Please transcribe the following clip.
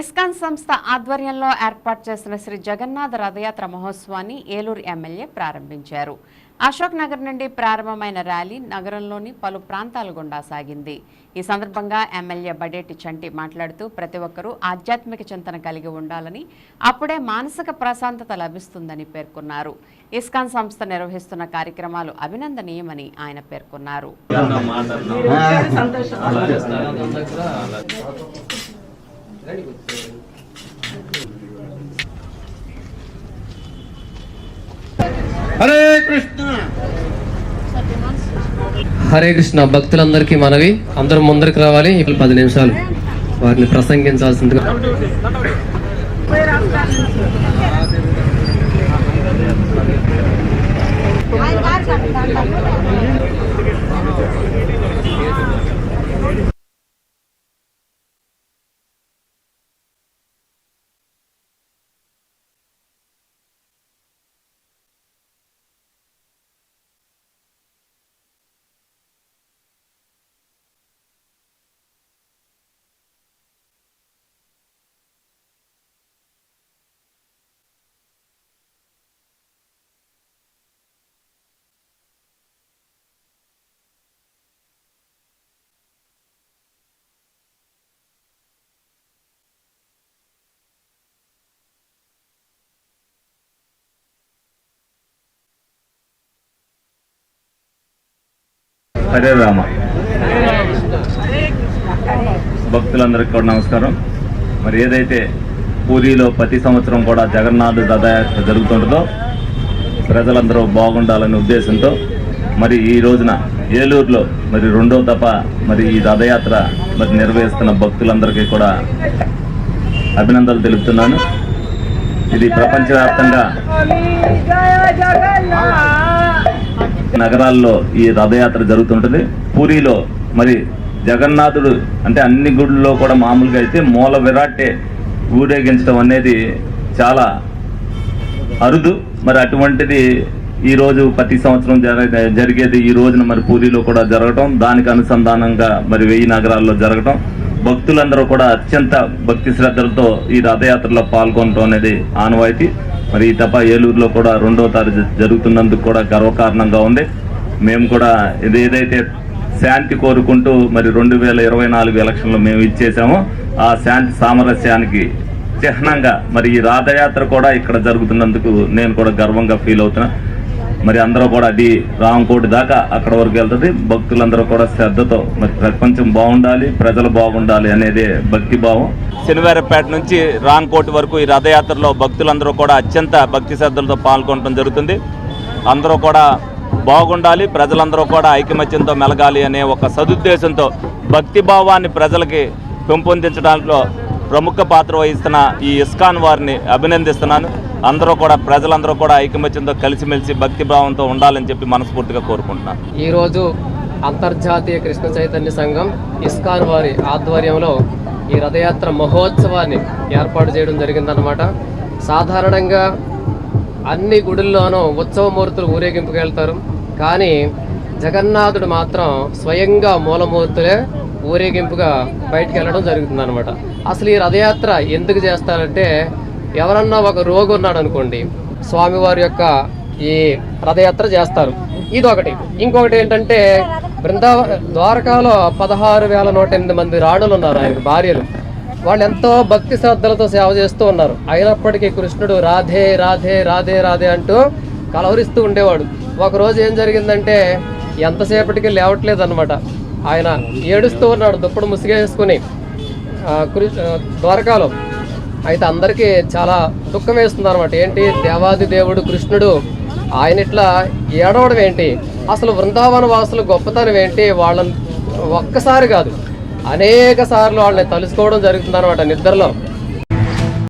ISKCON సంస్థ ఆధ్వర్యంలో ఏర్పాటు చేసిన శ్రీ జగన్నాథ రథయాత్ర మహోత్సవాన్ని ఏలూరు ఎమ్మెల్యే ప్రారంభించారు. అశోక్ నగర్ నుండి ప్రారంభమైన ర్యాలీ నగరంలోని పలు ప్రాంతాల గుండా సాగింది. ఈ సందర్భంగా ఎమ్మెల్యే బడేటి చంటి మాట్లాడుతూ ప్రతి ఒక్కరూ ఆధ్యాత్మిక చింతన కలిగి ఉండాలని అప్పుడే మానసిక ప్రశాంతత లభిస్తుందని పేర్కొన్నారు. ఇస్కాన్ సంస్థ నిర్వహిస్తున్న కార్యక్రమాలు అభినందనీయమని ఆయన పేర్కొన్నారు. హరే కృష్ణ. హరే కృష్ణ భక్తులందరికీ మనవి. అందరూ ముందరికి రావాలి. ఇప్పుడు పది నిమిషాలు వారిని ప్రసంగించాల్సిందిగా. హరే రామ. భక్తులందరికీ కూడా నమస్కారం. మరి ఏదైతే పూరిలో ప్రతి సంవత్సరం కూడా జగన్నాథ్ రథయాత్ర జరుగుతుంటుందో ప్రజలందరూ బాగుండాలనే ఉద్దేశంతో మరి ఈ రోజున ఏలూరులో మరి రెండో దఫ మరి ఈ రథయాత్ర మరి నిర్వహిస్తున్న భక్తులందరికీ కూడా అభినందనలు తెలుపుతున్నాను. ఇది ప్రపంచవ్యాప్తంగా నగరాల్లో ఈ రథయాత్ర జరుగుతుంటుంది. పూరిలో మరి జగన్నాథుడు అంటే అన్ని గుడుల్లో కూడా మామూలుగా అయితే మూల విరాటే ఊరేగించడం అనేది చాలా అరుదు. మరి అటువంటిది ఈ రోజు ప్రతి సంవత్సరం జరగ జరిగేది ఈ రోజున మరి పూరిలో కూడా జరగటం దానికి అనుసంధానంగా మరి వెయ్యి నగరాల్లో జరగటం. భక్తులందరూ కూడా అత్యంత భక్తి శ్రద్ధలతో ఈ రథయాత్రలో పాల్గొనడం అనేది ఆనవాయితీ. మరి ఈ తప్ప ఏలూరులో కూడా రెండో తారీఖు జరుగుతున్నందుకు కూడా గర్వకారణంగా ఉంది. మేము కూడా ఇది ఏదైతే శాంతి కోరుకుంటూ మరి రెండు వేల ఇరవై నాలుగు ఎలక్షన్లో మేము ఇచ్చేసామో ఆ శాంతి సామరస్యానికి చిహ్నంగా మరి ఈ రథయాత్ర కూడా ఇక్కడ జరుగుతున్నందుకు నేను కూడా గర్వంగా ఫీల్ అవుతున్నా. మరి అందరూ కూడా అది రామకోటి దాకా అక్కడ వరకు వెళ్తుంది. భక్తులందరూ కూడా శ్రద్ధతో మరి ప్రపంచం బాగుండాలి ప్రజలు బాగుండాలి అనేది భక్తి భావం. శనివారపేట నుంచి రాంకోటి వరకు ఈ రథయాత్రలో భక్తులందరూ కూడా అత్యంత భక్తి శ్రద్ధలతో పాల్గొనడం జరుగుతుంది. అందరూ కూడా బాగుండాలి ప్రజలందరూ కూడా ఐకమత్యంతో మెలగాలి అనే ఒక సదుద్దేశంతో భక్తి భావాన్ని ప్రజలకి పెంపొందించడంలో ప్రముఖ పాత్ర వహిస్తున్న ఈ ఇస్కాన్ వారిని అభినందిస్తున్నాను. అందరూ కూడా ప్రజలందరూ కూడా ఐకమత్యంతో కలిసిమెలిసి భక్తి భావంతో ఉండాలని చెప్పి మనస్ఫూర్తిగా కోరుకుంటున్నాను. ఈరోజు అంతర్జాతీయ కృష్ణ చైతన్య సంఘం ఇస్కాన్ వారి ఆధ్వర్యంలో ఈ రథయాత్ర మహోత్సవాన్ని ఏర్పాటు చేయడం జరిగిందనమాట సాధారణంగా అన్ని గుడుల్లోనూ ఉత్సవమూర్తులు ఊరేగింపుకు వెళ్తారు. కానీ జగన్నాథుడు మాత్రం స్వయంగా మూలమూర్తులే ఊరేగింపుగా బయటికి వెళ్ళడం జరుగుతుందన్నమాట. అసలు ఈ రథయాత్ర ఎందుకు చేస్తారంటే ఎవరన్నా ఒక రోగి ఉన్నాడు అనుకోండి స్వామివారి యొక్క ఈ రథయాత్ర చేస్తారు. ఇది ఒకటి ఇంకొకటి ఏంటంటే బృందావ ద్వారకాలో పదహారు వేల నూట ఎనిమిది మంది రాణులు ఉన్నారు ఆయన భార్యలు. వాళ్ళు ఎంతో భక్తి శ్రద్ధలతో సేవ చేస్తూ ఉన్నారు. అయినప్పటికీ కృష్ణుడు రాధే రాధే రాధే రాధే అంటూ కలవరిస్తూ ఉండేవాడు. ఒకరోజు ఏం జరిగిందంటే ఎంతసేపటికి లేవట్లేదు అనమాట ఆయన ఏడుస్తూ ఉన్నాడు దుప్పడు ముసిగేసుకుని. కృ- ద్వారకాలో. అయితే అందరికీ చాలా దుఃఖం వేస్తుంది అనమాట ఏంటి? దేవాది దేవుడు కృష్ణుడు ఆయన ఇట్లా ఏడవడం ఏంటి? అసలు వృందావన వాసులు గొప్పతనం ఏంటి? వాళ్ళని ఒక్కసారి కాదు అనేక సార్లు వాళ్ళని తలుసుకోవడం జరుగుతుంది అనమాట నిద్రలో.